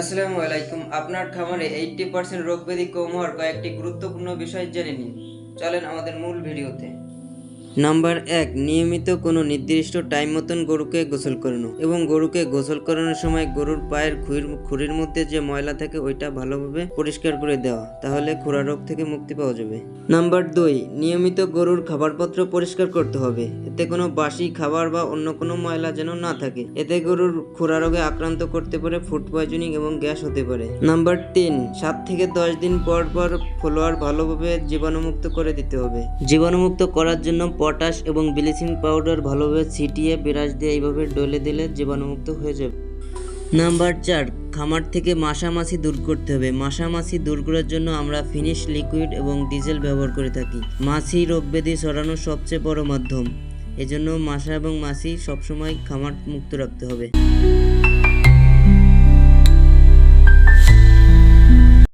আসসালামু আলাইকুম। আপনার খামারে এইটটি পার্সেন্ট রোগ ব্যাধি কম হওয়ার কয়েকটি গুরুত্বপূর্ণ বিষয় জেনে নিন। চলেন আমাদের মূল ভিডিওতে। নাম্বার এক, নিয়মিত কোনো নির্দিষ্ট টাইম মতন গরুকে গোসল করানো এবং গরুকে গোসল করানোর সময় গরুর পায়ের খুঁড়ির খুঁড়ির মধ্যে যে ময়লা থাকে ওইটা ভালোভাবে পরিষ্কার করে দেওয়া, তাহলে খুরা রোগ থেকে মুক্তি পাওয়া যাবে। নাম্বার দুই, নিয়মিত গরুর খাবারপত্র পরিষ্কার করতে হবে। এতে কোনো বাসি খাবার বা অন্য কোনো ময়লা যেন না থাকে। এতে গরুর খুরা রোগে আক্রান্ত করতে পারে ফুড পয়জনিং এবং গ্যাস হতে পারে। নাম্বার তিন, সাত থেকে দশ দিন পর পর ফলোয়ার ভালোভাবে জীবাণুমুক্ত করে দিতে হবে। জীবাণুমুক্ত করার জন্য পটাশ এবং ব্লিচিং পাউডার ভালোভাবে ছিটিয়ে বিরাজ দিয়ে এইভাবে ডলে দিলে জীবাণুমুক্ত হয়ে যাবে। নাম্বার চার, খামার থেকে মাসামাছি দূর করতে হবে। মাসামাছি দূর করার জন্য আমরা ফিনিশ লিকুইড এবং ডিজেল ব্যবহার করে থাকি। মাছি রোগ ব্যাধি ছড়ানোর সবচেয়ে বড় মাধ্যম। এজন্য মাসা এবং মাছি সবসময় খামার মুক্ত রাখতে হবে।